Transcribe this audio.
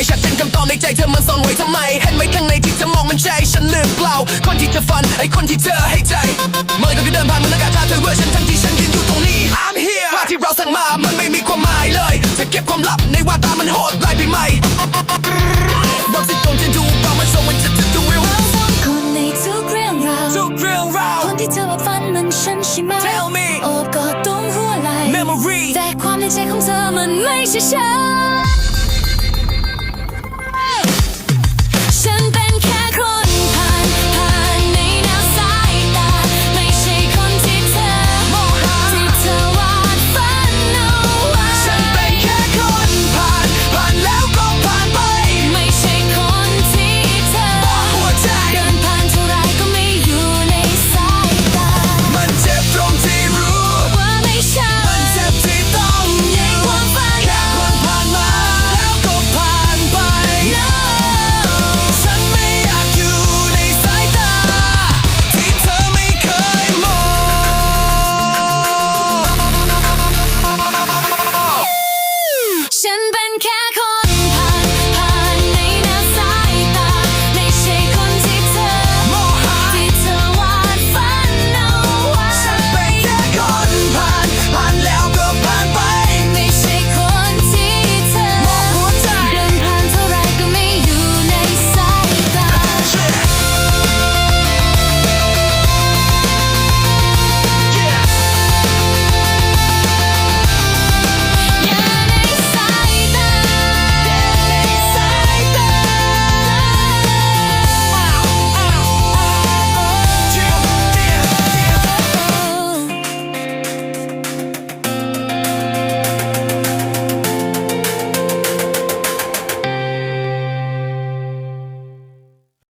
ขอทำให้ชัดเจนคำตอบในใจเธอมันซ่อนไว้ทำไม เห็นไหมข้างในที่เธอมองมันใจฉันหรือเปล่า คนที่เธอฝันไอ้คนที่เธอให้ใจมันก็คือเดินผ่านมันแล้วก็ท่าเธอเวอร์ชันทั้งที่ฉันยืนอยู่ตรงนี้ I'm here ภาพที่เราสั่งมา มันไม่มีความหมายเลยจะเก็บความลับในว่าตามันโหดร้ายไปไหมบอกสิตรงจะดูเรามันส่งมันจะจะดูวิวเราสองคนในทุกเรื่องราวทุกเรื่องราวคนที่เธอว่าฝันมันฉันใช่ไหม Tell me โอบกอดตุ้มหัวไหล Memory แต่ความในใจของเธอมันไม่ใช่ฉัน